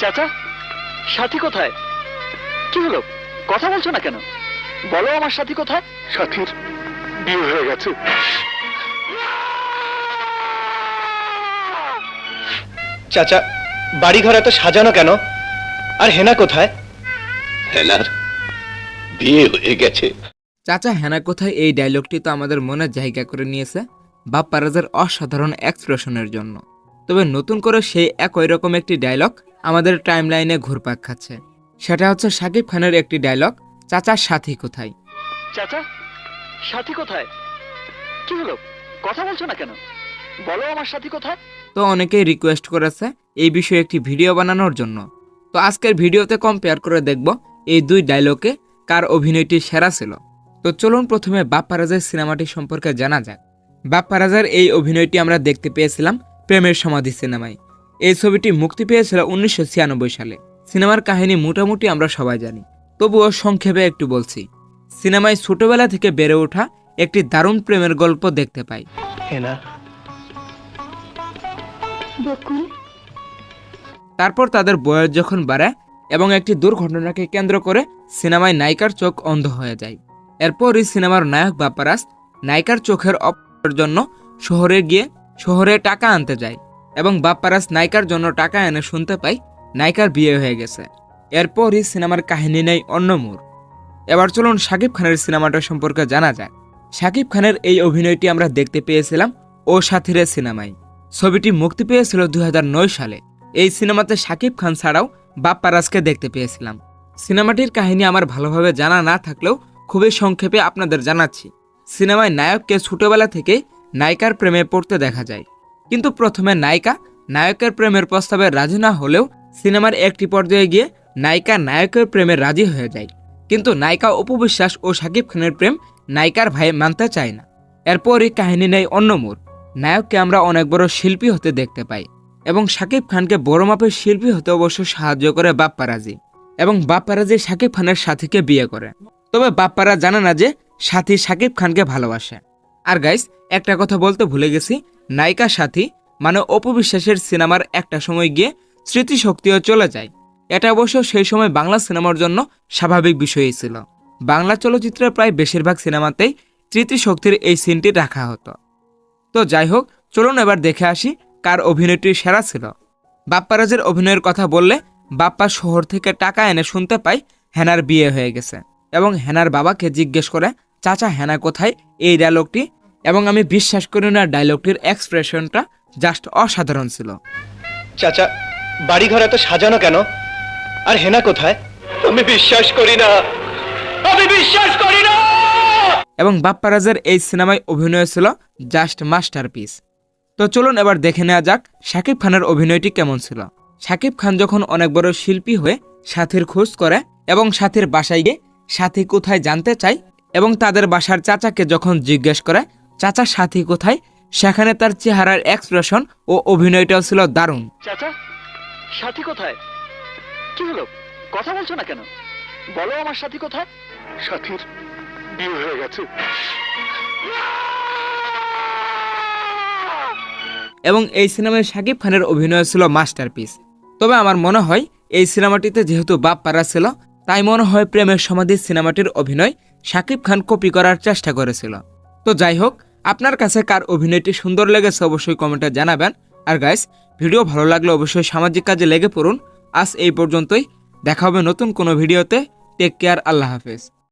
চাচা সাথী কোথায়? কি হলো? কথা বলছো না কেন? বলো আমার সাথী কোথায়? সাথীর বিয়ে হয়ে গেছে। চাচা বাড়ি বাড়িঘর এত সাজানো কেন? আর হেনা কোথায়? হেনার বিয়ে হয়ে গেছে। চাচা হেনা কোথায়? এই ডায়লগটি তো আমাদের মনে জায়গা করে নিয়েছে। বাপ্পারাজের অসাধারণ এক্সপ্রেশনের জন্য। তবে নতুন করে সেই একই রকম একটি ডায়লগ আমাদের টাইমলাইনে ঘুরপাক খাচ্ছে। সেটা হচ্ছে শাকিব খানের একটি ডায়লগ চাচার সাথী কোথায়? চাচা সাথী কোথায়? কি হলো? কথা বলছো না কেন? বলো আমার সাথী কোথায়? তো অনেকেই রিকোয়েস্ট করেছে এই বিষয়ে একটি ভিডিও বানানোর জন্য। তো আজকের ভিডিওতে কম্পেয়ার করে দেখব এই দুই ডায়লগে কার অভিনয়টি সেরা ছিল। তো চলুন প্রথমে বাপ্পারাজের সিনেমাটি সম্পর্কে জানা যাক। বাপ্পারাজের এই অভিনয়টি আমরা দেখতে পেয়েছিলাম প্রেমের সমাধি সিনেমায়। এই ছবিটি মুক্তি পেয়েছিল উনিশশো ছিয়ানব্বই সালে। সিনেমার কাহিনী মোটামুটি আমরা সবাই জানি। তবুও সংক্ষেপে একটু বলছি। সিনেমায় ছোটবেলা থেকে বেড়ে ওঠা একটি দারুণ প্রেমের গল্প দেখতে পাই। হেনা। তারপর তাদের বয়স যখন বাড়ে এবং একটি দুর্ঘটনাকে কেন্দ্র করে সিনেমায় নায়িকার চোখ অন্ধ হয়ে যায়। এরপরই সিনেমার নায়ক বাপ্পারাস নায়িকার চোখের অপারের জন্য শহরে গিয়ে শহরে টাকা আনতে যায়। এবং বাপ্পারাস নায়িকার জন্য টাকা এনে শুনতে পাই নায়িকার বিয়ে হয়ে গেছে। এরপরই সিনেমার কাহিনী নেই অন্য মোড়। এবার চলুন শাকিব খানের সিনেমাটা সম্পর্কে জানা যাক। শাকিব খানের এই অভিনয়টি আমরা দেখতে পেয়েছিলাম ও সাথীরে সিনেমায়। ছবিটি মুক্তি পেয়েছিল দুই হাজার নয় সালে। এই সিনেমাতে শাকিব খান ছাড়াও বাপ্পারাজকে দেখতে পেয়েছিলাম। সিনেমাটির কাহিনী আমার ভালোভাবে জানা না থাকলেও খুবই সংক্ষেপে আপনাদের জানাচ্ছি। সিনেমায় নায়ককে ছোটবেলা থেকে নায়িকার প্রেমে পড়তে দেখা যায়। কিন্তু প্রথমে নায়িকা নায়কের প্রেমের প্রস্তাবে রাজি না হলেও সিনেমার একটি পর্যায়ে গিয়ে নায়িকা নায়কের প্রেমে রাজি হয়ে যায়। কিন্তু নায়িকা উপবিশ্বাস ও শাকিব খানের প্রেম নায়িকার ভাই মানতে চায় না। এরপরই কাহিনী নেই অন্য মোড়। নায়ককে আমরা অনেক বড় শিল্পী হতে দেখতে পাই এবং শাকিব খানকে বড় মাপের শিল্পী হতে অবশ্য সাহায্য করে বাপ্পারাজি এবং বাপ্পারাজি শাকিব খানের সাথীকে বিয়ে করে। তবে বাপ্পারা জানে না যে সাথী শাকিব খানকে ভালোবাসে। আর গাইস একটা কথা বলতে ভুলে গেছি। নায়িকা সাথী মানে অপবিশ্বাসের সিনেমার একটা সময় গিয়ে স্মৃতিশক্তিও চলে যায়। এটা অবশ্য সেই সময় বাংলা সিনেমার জন্য স্বাভাবিক বিষয়ই ছিল। বাংলা চলচ্চিত্রের প্রায় বেশিরভাগ সিনেমাতেই স্মৃতিশক্তির এই সিনটি রাখা হতো। তো যাই হোক, চলুন এবার দেখে আসি কার অভিনয়টি সেরা ছিল। বাপ্পারাজের অভিনয়ের কথা বললে বাপ্পা শহর থেকে টাকা এনে শুনতে পাই হেনার বিয়ে হয়ে গেছে এবং হেনার বাবাকে জিজ্ঞেস করে চাচা হেনা কোথায়? এই ডায়লগটি এবং আমি বিশ্বাস করি না ডায়লগটির এক্সপ্রেশনটা জাস্ট অসাধারণ ছিল। চাচা বাড়ি বাড়িঘর এত সাজানো কেন? আর হেনা কোথায়? আমি বিশ্বাস করি না। আমি বিশ্বাস করি না! এবং বাপ্পারাজের এই সিনেমায় অভিনয় ছিল জাস্ট মাস্টারপিস তো চলুন এবার দেখে নেওয়া যাক শাকিব খানের অভিনয়টি কেমন ছিল। শাকিব খান যখন অনেক বড় শিল্পী হয়ে সাথীর খোঁজ করে এবং সাথীর বাসায় গিয়ে সাথী কোথায় জানতে চায় এবং তাদের বাসার চাচাকে যখন জিজ্ঞেস করে চাচা সাথী কোথায়? সেখানে তার চেহারার এক্সপ্রেশন ও অভিনয়টাও ছিল দারুণ। চাচা সাথী কোথায়? কি হলো? কথা বলছো না কেন? বলো আমার সাথী কোথায়? সাথীর বিয়ে হয়ে গেছে। এবং এই সিনেমায় শাকিব খানের অভিনয় ছিল মাস্টারপিস। তবে আমার মনে হয় এই সিনেমাটিতে যেহেতু বাপ পাড়া ছিল তাই মনে হয় প্রেমের সমাধি সিনেমাটির অভিনয় শাকিব খান কপি করার চেষ্টা করেছিল। তো যাই হোক, আপনার কাছে কার অভিনয়টি সুন্দর লেগেছে অবশ্যই কমেন্টে জানাবেন। আর গাইস ভিডিও ভালো লাগলে অবশ্যই সামাজিক কাজে লেগে পড়ুন। আজ এই পর্যন্তই। দেখা হবে নতুন কোনো ভিডিওতে। টেক কেয়ার আল্লাহ হাফেজ।